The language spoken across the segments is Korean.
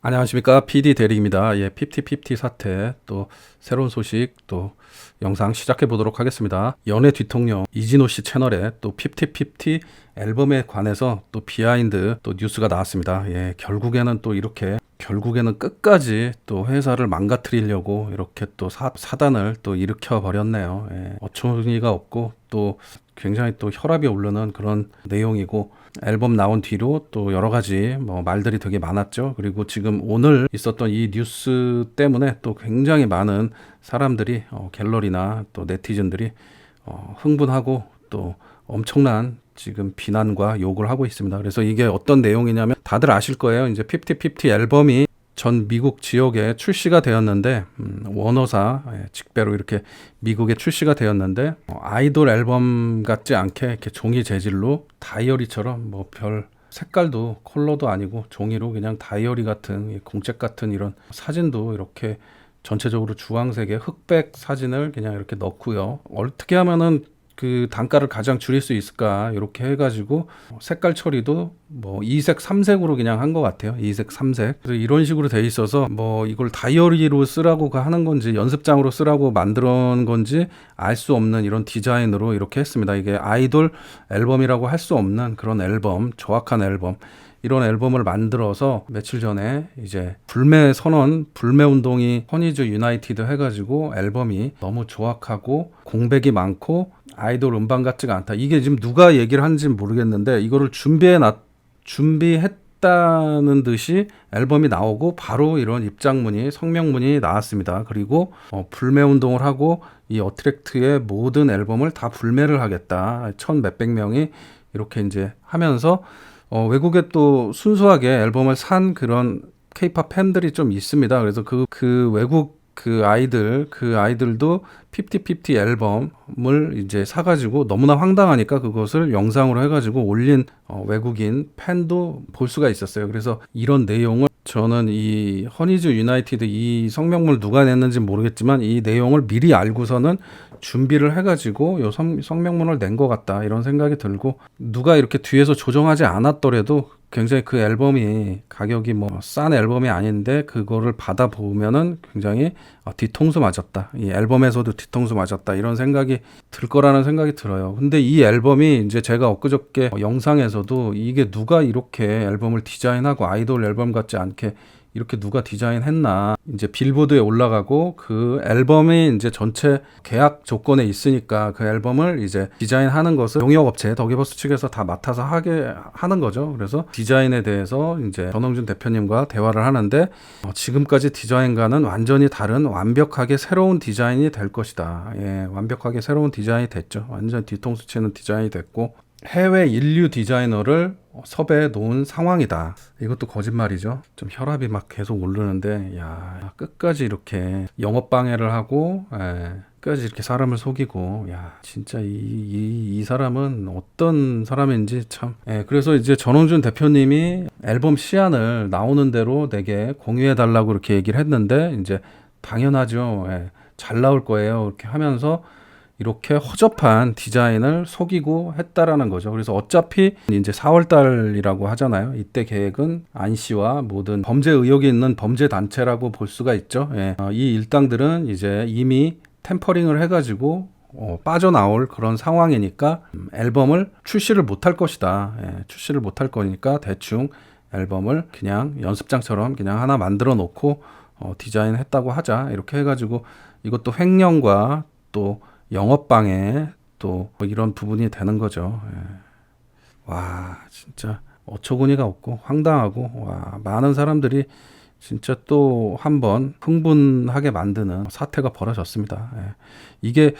안녕하십니까 PD 대리입니다. 예, 50-50 사태 또 새로운 소식 또 영상 시작해 보도록 하겠습니다. 연애 뒤통령 이진호 씨 채널에 또 50-50 앨범에 관해서 또 비하인드 또 뉴스가 나왔습니다. 예, 결국에는 또 이렇게 결국에는 끝까지 또 회사를 망가뜨리려고 이렇게 또 사, 사단을 또 일으켜 버렸네요. 예, 어처구니가 없고 또 굉장히 또 혈압이 오르는 그런 내용이고 앨범 나온 뒤로 또 여러 가지 뭐 말들이 되게 많았죠. 그리고 지금 오늘 있었던 이 뉴스 때문에 또 굉장히 많은 사람들이 어, 갤러리나 또 네티즌들이 어, 흥분하고 또 엄청난 지금 비난과 욕을 하고 있습니다. 그래서 이게 어떤 내용이냐면 다들 아실 거예요. 이제 50-50 앨범이 전 미국 지역에 출시가 되었는데 음, 워너사 예, 직배로 이렇게 미국에 출시가 되었는데 어, 아이돌 앨범 같지 않게 이렇게 종이 재질로 다이어리처럼 뭐 별 색깔도 컬러도 아니고 종이로 그냥 다이어리 같은 이 공책 같은 이런 사진도 이렇게 전체적으로 주황색의 흑백 사진을 그냥 이렇게 넣고요. 어떻게 하면은 그 단가를 가장 줄일 수 있을까 이렇게 해가지고 색깔 처리도 뭐 2색 3색으로 그냥 한 것 같아요. 2색 3색. 그래서 이런 식으로 돼 있어서 뭐 이걸 다이어리로 쓰라고 하는 건지 연습장으로 쓰라고 만들어 건지 알 수 없는 이런 디자인으로 이렇게 했습니다. 이게 아이돌 앨범이라고 할 수 없는 그런 앨범 정확한 앨범 이런 앨범을 만들어서 며칠 전에 이제 불매 선언, 불매 운동이 허니즈 유나이티드 해가지고 앨범이 너무 조악하고 공백이 많고 아이돌 음반 같지가 않다. 이게 지금 누가 얘기를 하는지 모르겠는데 이거를 준비해 놨 준비했다는 듯이 앨범이 나오고 바로 이런 입장문이 성명문이 나왔습니다. 그리고 어, 불매 운동을 하고 이 어트랙트의 모든 앨범을 다 불매를 하겠다. 천 몇백 명이 이렇게 이제 하면서 어, 외국에 또 순수하게 앨범을 산 그런 케이팝 팬들이 좀 있습니다. 그래서 그, 그 외국 그 아이들, 그 아이들도 50-50 앨범을 이제 사가지고 너무나 황당하니까 그것을 영상으로 해가지고 올린 어, 외국인 팬도 볼 수가 있었어요. 그래서 이런 내용을 저는 이 허니즈 유나이티드 이 성명문을 누가 냈는지 모르겠지만 이 내용을 미리 알고서는 준비를 해가지고 요 성, 성명문을 낸 것 같다 이런 생각이 들고 누가 이렇게 뒤에서 조정하지 않았더라도 굉장히 그 앨범이 가격이 뭐 싼 앨범이 아닌데 그거를 받아 보면은 굉장히 어, 뒤통수 맞았다. 이 앨범에서도 뒤통수 맞았다. 이런 생각이 들 거라는 생각이 들어요. 근데 이 앨범이 이제 제가 엊그저께 영상에서도 이게 누가 이렇게 앨범을 디자인하고 아이돌 앨범 같지 않게 이렇게 누가 디자인했나 이제 빌보드에 올라가고 그 앨범이 이제 전체 계약 조건에 있으니까 그 앨범을 이제 디자인하는 것을 용역업체 더기버스 측에서 다 맡아서 하게 하는 거죠. 그래서 디자인에 대해서 이제 전홍준 대표님과 대화를 하는데 어, 지금까지 디자인과는 완전히 다른 완벽하게 새로운 디자인이 될 것이다. 예, 완벽하게 새로운 디자인이 됐죠. 완전 뒤통수 치는 디자인이 됐고 해외 인류 디자이너를 섭외해 놓은 상황이다. 이것도 거짓말이죠. 좀 혈압이 막 계속 오르는데, 야, 끝까지 이렇게 영업 방해를 하고, 예, 끝까지 이렇게 사람을 속이고, 야, 진짜 이, 이, 이 사람은 어떤 사람인지 참. 예, 그래서 이제 전홍준 대표님이 앨범 시안을 나오는 대로 내게 공유해 달라고 이렇게 얘기를 했는데, 이제 당연하죠. 예, 잘 나올 거예요. 이렇게 하면서 이렇게 허접한 디자인을 속이고 했다라는 거죠. 그래서 어차피 이제 4월 달이라고 하잖아요. 이때 계획은 안 씨와 모든 범죄 의혹이 있는 범죄 단체라고 볼 수가 있죠. 예. 어, 이 일당들은 이제 이미 템퍼링을 해가지고 어, 빠져나올 그런 상황이니까 음, 앨범을 출시를 못할 것이다. 예, 출시를 못할 거니까 대충 앨범을 그냥 연습장처럼 그냥 하나 만들어 놓고 어, 디자인했다고 하자. 이렇게 해가지고 이것도 횡령과 또 영업방해 또 이런 부분이 되는 거죠. 예. 와 진짜 어처구니가 없고 황당하고 와 많은 사람들이 진짜 또 한 번 흥분하게 만드는 사태가 벌어졌습니다. 예. 이게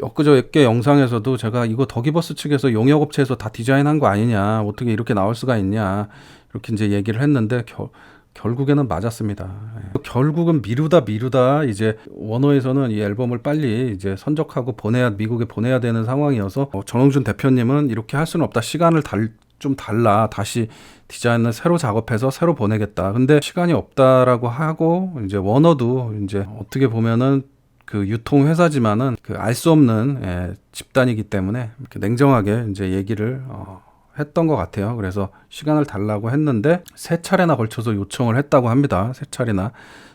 엊그저께 영상에서도 제가 이거 더기버스 측에서 용역업체에서 다 디자인한 거 아니냐 어떻게 이렇게 나올 수가 있냐 이렇게 이제 얘기를 했는데 겨, 결국에는 맞았습니다. 예. 결국은 미루다 미루다 이제 원어에서는 이 앨범을 빨리 이제 선적하고 보내야 미국에 보내야 되는 상황이어서 어, 정홍준 대표님은 이렇게 할 수는 없다. 시간을 달, 좀 달라. 다시 디자인을 새로 작업해서 새로 보내겠다. 근데 시간이 없다라고 하고 이제 원어도 이제 어떻게 보면은 그 유통 회사지만은 그 알 수 없는 예, 집단이기 때문에 이렇게 냉정하게 이제 얘기를 어, 했던 것 같아요. 그래서 시간을 달라고 했는데 세 차례나 걸쳐서 요청을 했다고 합니다. 세 차례나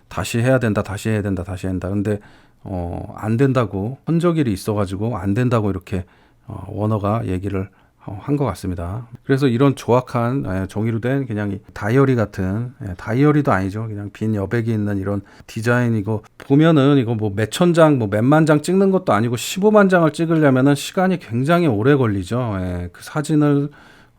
다시 해야 된다, 다시 해야 된다, 다시 해야 된다. 근데 어, 안 된다고 헌적일이 있어가지고 안 된다고 이렇게 어, 워너가 얘기를 어, 한것 같습니다. 그래서 이런 조악한 예, 종이로 된 그냥 이 다이어리 같은 예, 다이어리도 아니죠. 그냥 빈 여백이 있는 이런 디자인 이거 보면은 이거 뭐 몇천 장, 뭐 몇만 장 찍는 것도 아니고 15만 장을 찍으려면은 시간이 굉장히 오래 걸리죠. 예, 그 사진을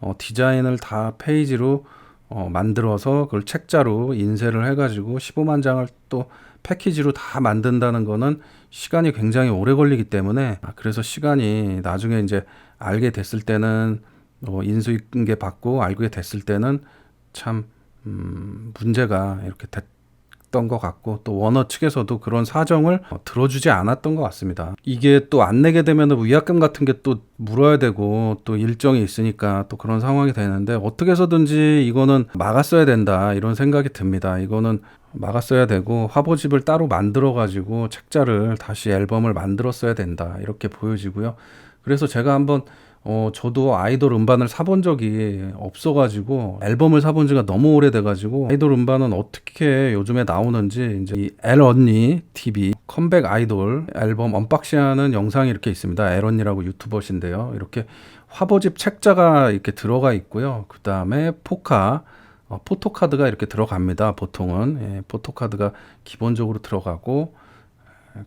어, 디자인을 다 페이지로 어, 만들어서 그걸 책자로 인쇄를 해가지고 15만 장을 또 패키지로 다 만든다는 거는 시간이 굉장히 오래 걸리기 때문에 아, 그래서 시간이 나중에 이제 알게 됐을 때는 어, 인수인계 받고 알게 됐을 때는 참 음, 문제가 이렇게 됐 던 것 같고 또 원어 측에서도 그런 사정을 어, 들어주지 않았던 것 같습니다. 이게 또 안 내게 되면 위약금 같은 게 또 물어야 되고 또 일정이 있으니까 또 그런 상황이 되는데 어떻게 해서든지 이거는 막았어야 된다 이런 생각이 듭니다. 이거는 막았어야 되고 화보집을 따로 만들어 가지고 책자를 다시 앨범을 만들었어야 된다 이렇게 보여지고요. 그래서 제가 한번 어 저도 아이돌 음반을 사본 적이 없어가지고 앨범을 사본 지가 너무 오래돼가지고 아이돌 음반은 어떻게 요즘에 나오는지 이제 이 엘 언니 TV 컴백 아이돌 앨범 언박싱하는 영상이 이렇게 있습니다. 엘 언니라고 유튜버신데요. 이렇게 화보집 책자가 이렇게 들어가 있고요. 그 다음에 포카 어, 포토카드가 이렇게 들어갑니다. 보통은 예, 포토카드가 기본적으로 들어가고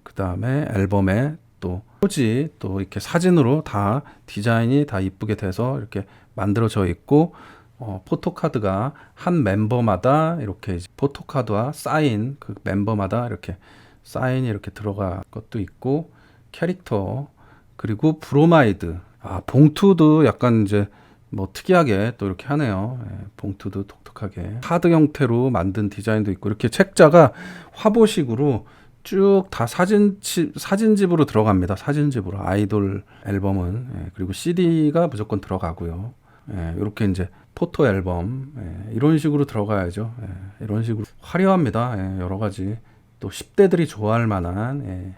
그 다음에 앨범에 또 표지 또 이렇게 사진으로 다 디자인이 다 이쁘게 돼서 이렇게 만들어져 있고 어, 포토카드가 한 멤버마다 이렇게 포토카드와 사인 그 멤버마다 이렇게 사인이 이렇게 들어가 것도 있고 캐릭터 그리고 브로마이드 아 봉투도 약간 이제 뭐 특이하게 또 이렇게 하네요. 예, 봉투도 독특하게 카드 형태로 만든 디자인도 있고 이렇게 책자가 화보식으로 쭉 다 사진집 사진집으로 들어갑니다. 사진집으로 아이돌 앨범은 예, 그리고 CD가 무조건 들어가고요. 예, 이렇게 이제 포토 앨범 예, 이런 식으로 들어가야죠. 예, 이런 식으로 화려합니다. 예, 여러 가지 또 10대들이 좋아할 만한 예,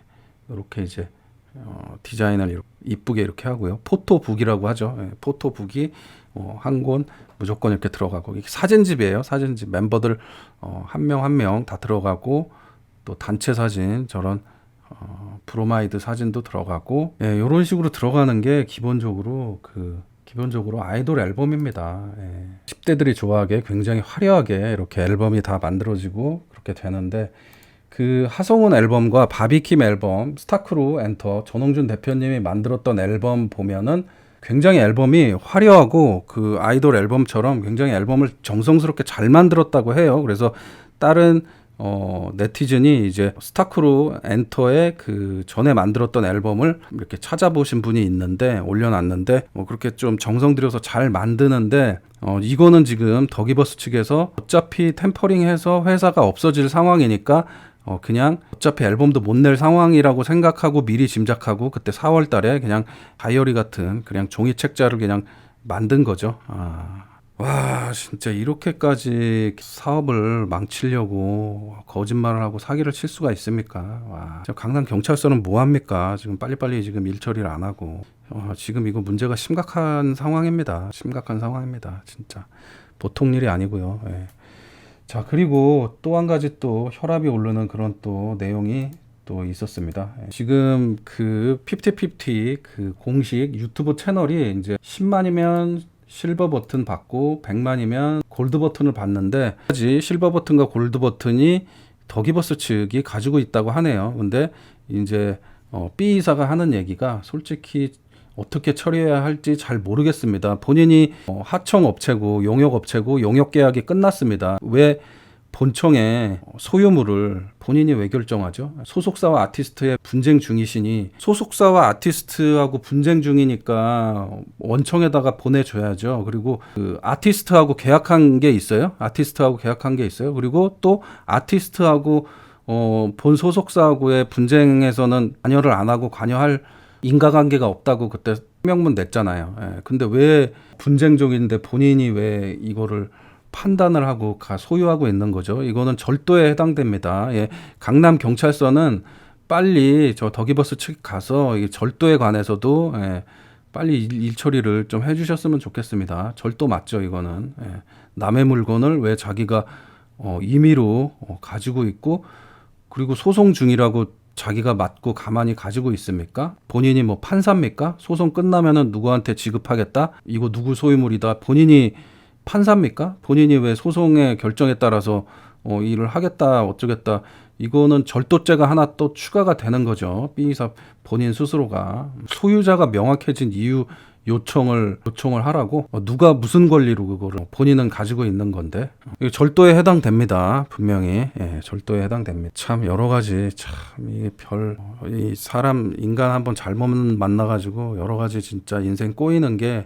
이렇게 이제 어, 디자인을 이쁘게 이렇게 하고요. 포토북이라고 하죠. 예, 포토북이 어, 한 권 무조건 이렇게 들어가고 이게 사진집이에요. 사진집 멤버들 어, 한 명 한 명 다 들어가고 또 단체 사진 저런 어, 브로마이드 사진도 들어가고 예, 이런 식으로 들어가는 게 기본적으로 그 기본적으로 아이돌 앨범입니다. 예. 10대들이 좋아하게 굉장히 화려하게 이렇게 앨범이 다 만들어지고 그렇게 되는데 그 하성운 앨범과 바비킴 앨범 스타크루 엔터 전홍준 대표님이 만들었던 앨범 보면은 굉장히 앨범이 화려하고 그 아이돌 앨범처럼 굉장히 앨범을 정성스럽게 잘 만들었다고 해요. 그래서 다른 어, 네티즌이 이제 스타크루 엔터의 그 전에 만들었던 앨범을 이렇게 찾아보신 분이 있는데 올려놨는데 뭐 그렇게 좀 정성 들여서 잘 만드는데 어, 이거는 지금 더기버스 측에서 어차피 템퍼링해서 회사가 없어질 상황이니까 어, 그냥 어차피 앨범도 못 낼 상황이라고 생각하고 미리 짐작하고 그때 4월 달에 그냥 다이어리 같은 그냥 종이 책자를 그냥 만든 거죠. 아. 와, 진짜 이렇게까지 사업을 망치려고 거짓말을 하고 사기를 칠 수가 있습니까? 와, 저 강남 경찰서는 뭐 합니까? 지금 빨리빨리 지금 일 처리를 안 하고. 어, 지금 이거 문제가 심각한 상황입니다. 심각한 상황입니다. 진짜. 보통 일이 아니고요. 예. 자, 그리고 또 한 가지 또 혈압이 오르는 그런 또 내용이 또 있었습니다. 예. 지금 그 피프티 그 공식 유튜브 채널이 이제 10만이면 실버 버튼 받고 100만이면 골드 버튼을 받는데 아직 실버 버튼과 골드 버튼이 더기버스 측이 가지고 있다고 하네요. 근데 이제 어, B 이사가 하는 얘기가 솔직히 어떻게 처리해야 할지 잘 모르겠습니다. 본인이 어, 하청 업체고 용역 업체고 용역 계약이 끝났습니다. 왜 본청에 소유물을 본인이 왜 결정하죠? 소속사와 아티스트의 분쟁 중이시니 소속사와 아티스트하고 분쟁 중이니까 원청에다가 보내줘야죠. 그리고 그 아티스트하고 계약한 게 있어요. 아티스트하고 계약한 게 있어요. 그리고 또 아티스트하고 어, 본 소속사하고의 분쟁에서는 관여를 안 하고 관여할 인과관계가 없다고 그때 명문 냈잖아요. 예. 근데 왜 분쟁 중인데 본인이 왜 이거를 판단을 하고 가 소유하고 있는 거죠. 이거는 절도에 해당됩니다. 예. 강남 경찰서는 빨리 저 더기버스 측 가서 이 절도에 관해서도 예. 빨리 일, 일 처리를 좀 해주셨으면 좋겠습니다. 절도 맞죠 이거는 예. 남의 물건을 왜 자기가 어, 임의로 어, 가지고 있고 그리고 소송 중이라고 자기가 맞고 가만히 가지고 있습니까? 본인이 뭐 판사입니까? 소송 끝나면은 누구한테 지급하겠다? 이거 누구 소유물이다? 본인이 판사입니까? 본인이 왜 소송의 결정에 따라서 어, 일을 하겠다, 어쩌겠다. 이거는 절도죄가 하나 또 추가가 되는 거죠. B사 본인 스스로가 소유자가 명확해진 이유 요청을 요청을 하라고 어, 누가 무슨 권리로 그거를 본인은 가지고 있는 건데 이거 절도에 해당됩니다. 분명히 예, 절도에 해당됩니다. 참 여러 가지 참이별이 사람 인간 한번 잘못 만나가지고 여러 가지 진짜 인생 꼬이는 게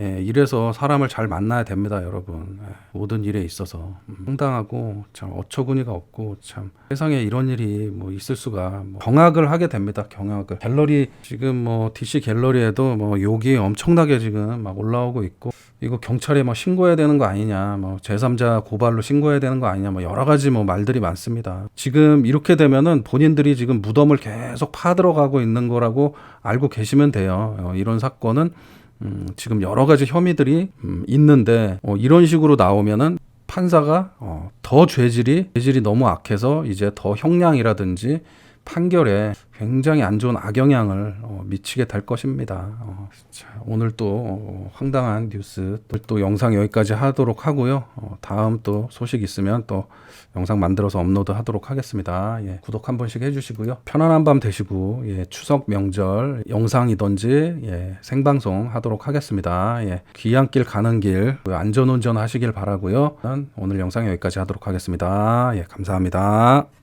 예, 이래서 사람을 잘 만나야 됩니다, 여러분. 예, 모든 일에 있어서 음, 황당하고 참 어처구니가 없고 참 세상에 이런 일이 뭐 있을 수가 뭐 경악을 하게 됩니다, 경악을. 갤러리 지금 뭐 DC 갤러리에도 뭐 욕이 엄청나게 지금 막 올라오고 있고 이거 경찰에 뭐 신고해야 되는 거 아니냐, 뭐 제3자 고발로 신고해야 되는 거 아니냐, 뭐 여러 가지 뭐 말들이 많습니다. 지금 이렇게 되면은 본인들이 지금 무덤을 계속 파들어가고 있는 거라고 알고 계시면 돼요. 어, 이런 사건은 음, 지금 여러 가지 혐의들이 음, 있는데 어, 이런 식으로 나오면은 판사가 어, 더 죄질이 죄질이 너무 악해서 이제 더 형량이라든지 판결에 굉장히 안 좋은 악영향을 어, 미치게 될 것입니다. 어, 자, 오늘 또 어, 황당한 뉴스 또 영상 여기까지 하도록 하고요. 어, 다음 또 소식 있으면 또 영상 만들어서 업로드 하도록 하겠습니다. 예, 구독 한 번씩 해주시고요. 편안한 밤 되시고 예, 추석 명절 영상이든지 예, 생방송 하도록 하겠습니다. 예, 귀향길 가는 길 안전운전 하시길 바라고요. 오늘 영상 여기까지 하도록 하겠습니다. 예, 감사합니다.